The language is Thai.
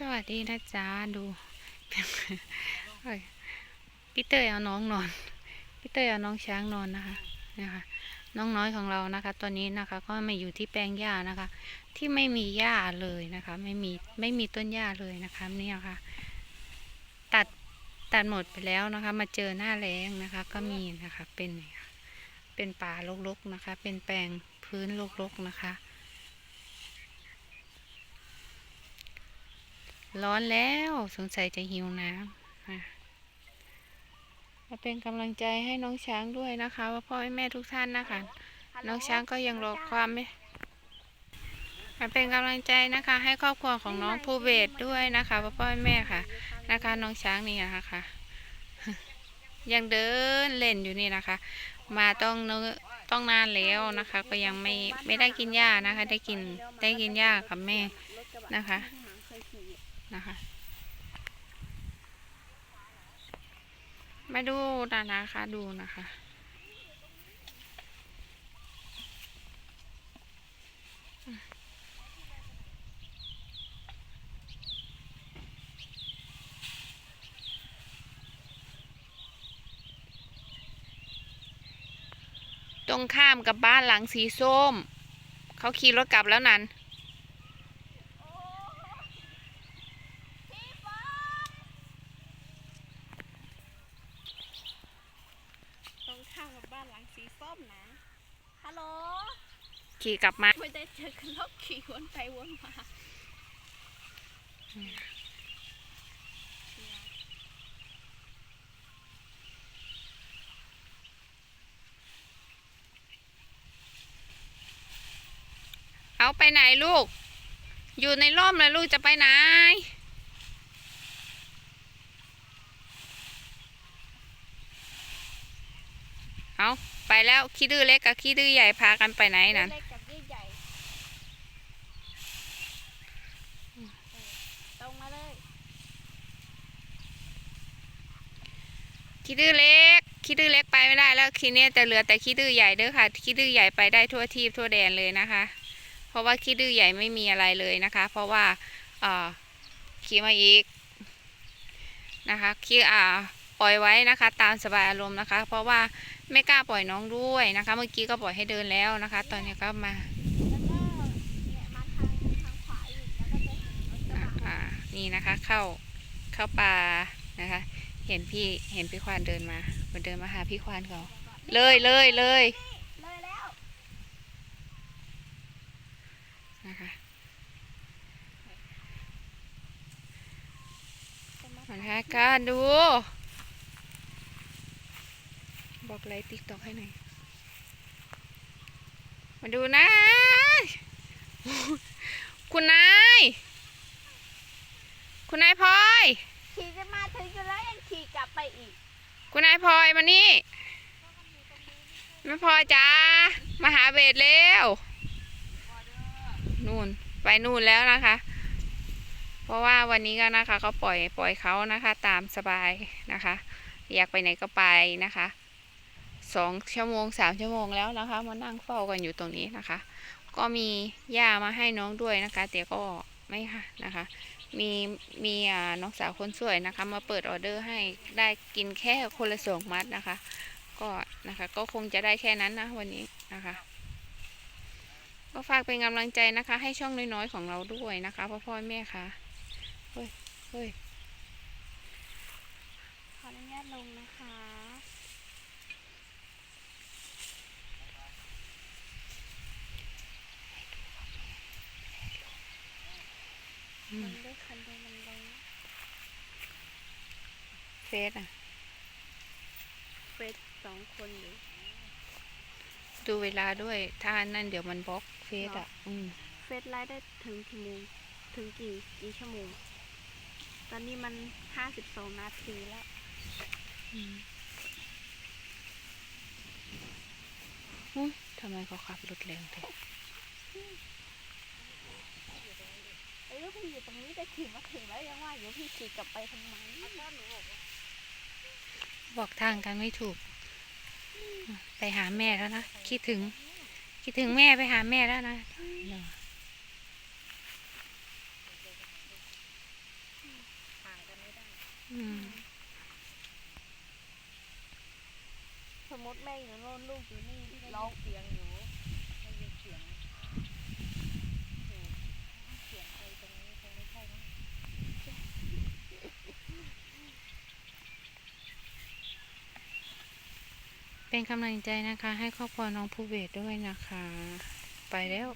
สวัสดีนะจ๊ะดูพี่เตยเอาน้องนอนพี่เตยเอาน้องช้างนอนนะคะนะคะ น้องน้อยของเรานะคะ ตอนนี้นะคะก็มาอยู่ที่แปลงหญ้านะคะ ที่ไม่มีหญ้าเลยนะคะ ไม่มีไม่มีต้นหญ้าเลยนะคะนี่ค่ะตัดตัดหมดไปแล้วนะคะ มาเจอหน้าแล้งนะคะ ก็มีนะคะเป็นเนี่ยค่ะเป็นป่ารกๆนะคะ เป็นแปลงพื้นรกๆนะคะ ร้อนแล้วสงสัยจะหิวน้ำอะมาเป็นกำลังใจให้น้องช้างด้วยนะคะ ว่าพ่อแม่ทุกท่านนะคะ น้องช้างก็ยังรอความไม่มาเป็นกำลังใจนะคะ ให้ครอบครัวของน้องภูเบศด้วยนะคะว่าพ่อแม่ค่ะ นะคะ น้องช้างนี่นะคะค่ะ ยังเดินเล่นอยู่นี่นะคะ มาต้องเนอะต้องนานแล้วนะคะ ก็ยังไม่ไม่ได้กินหญ้านะคะ ได้กินได้กินหญ้ากับแม่นะคะ นะคะ มาดูนะนะคะดูนะคะตรงข้ามกับบ้านหลังสีส้ม เขาขี่รถกลับแล้วนั้น ตรงข้ามกับบ้านหลังสีส้มนะ ฮัลโหล ขี่กลับมา ไม่ได้เจอกันแลกขี่วนไปวนมาเอาไปไหนลูก อยู่ในร่มเลยลูกจะไปไหน เอาไปแล้วขี้ดื้อเล็กกับขี้ดื้อใหญ่พากันไปไหนนั่นเล็กกับใหญ่ตรงมาเลยขี้ดื้อเล็กขี้ดื้อเล็กไปไม่ได้แล้วขี้เนี้ยจะเหลือแต่ขี้ดื้อใหญ่เด้อค่ะขี้ดื้อใหญ่ไปได้ทั่วทีบทั่วแดนเลยนะคะ เพราะว่าขี้ดื้อใหญ่ไม่มีอะไรเลยนะคะ เพราะว่าเอ่อขี่มาอีกนะคะขี้อ่าปล่อยไว้นะคะ ตามสบายอารมณ์นะคะ เพราะว่า ไม่กล้าปล่อยน้องด้วยนะคะ เมื่อกี้ก็ปล่อยให้เดินแล้วนะคะ ตอนนี้ก็มานี่ยมาทางทางขวาอีกแล้วก็จะเห็นรถกระอ่าบะอ่านี่นะคะ เข้าเข้าป่านะคะ เห็นพี่เห็นพี่ควานเดินมามาเดินมาหาพี่ควานเขาเลยเลยเลยนะคะมามานะคะการดู บอกไลค์ติ๊กต็อกให้หน่อย มาดูนะ คุณนาย คุณนายพลอย ขี่จะมาถึงอยู่แล้วยังขี่กลับไปอีก คุณนายพลอยมานี่แม่พลอยจ้ามาหาเบสเร็ว นู่น ไปนู่นแล้วนะคะ เพราะว่าวันนี้ก็นะคะเขาปล่อยปล่อยเขานะคะ ตามสบายนะคะ อยากไปไหนก็ไปนะคะ สองชั่วโมงสามชั่วโมงแล้วนะคะ มานั่งเฝ้ากันอยู่ตรงนี้นะคะ ก็มีหญ้ามาให้น้องด้วยนะคะแต่ก็ไม่ค่ะนะคะ มีมีน้องสาวคนสวยนะคะ มาเปิดออเดอร์ให้ได้กินแค่คนละสองมัดนะคะ ก็นะคะก็คงจะได้แค่นั้นนะวันนี้นะคะก็ฝากเป็นกำลังใจนะคะ ให้ช่องน้อยๆของเราด้วยนะคะพ่อพ่อแม่ค่ะเฮ้ยเฮ้ยขออนุญาตลงนะคะ อื ล ม งด้วย คันเดียวมันลงเฟซอะ เฟสสองคนอยู่ ดูเวลาด้วย ถ้านั่นเดี๋ยวมันบล็อกเฟซอะ อืม เฟสไลฟ์ได้ถึงกี่โมงถึงกี่กี่ชั่วโมง ตอนนี้มันห้าสิบสองนาทีแล้วอืมอุ๊ยทำไมเขาขับรถแรงเถอะ เอ้ยพี่อยู่ตรงนี้จะขี่มาถึงแล้วยังว่าอยู่พี่ขี่กลับไปทำไมบอกทางกันไม่ถูก ไปหาแม่แล้วนะ คิดถึง คิดถึงแม่ไปหาแม่แล้วนะอืมสมมติแม่อยู่โน่นลูกอยู่นี่ร้ร้องเสียงอยู่ได้ยินเสียงโอ้เสียงใครตรงนี้คงไม่ใช่มั้ง เป็นกำลังใจนะคะ ให้ครอบครัวน้องภูเบศด้วยนะคะ ไปแล้ว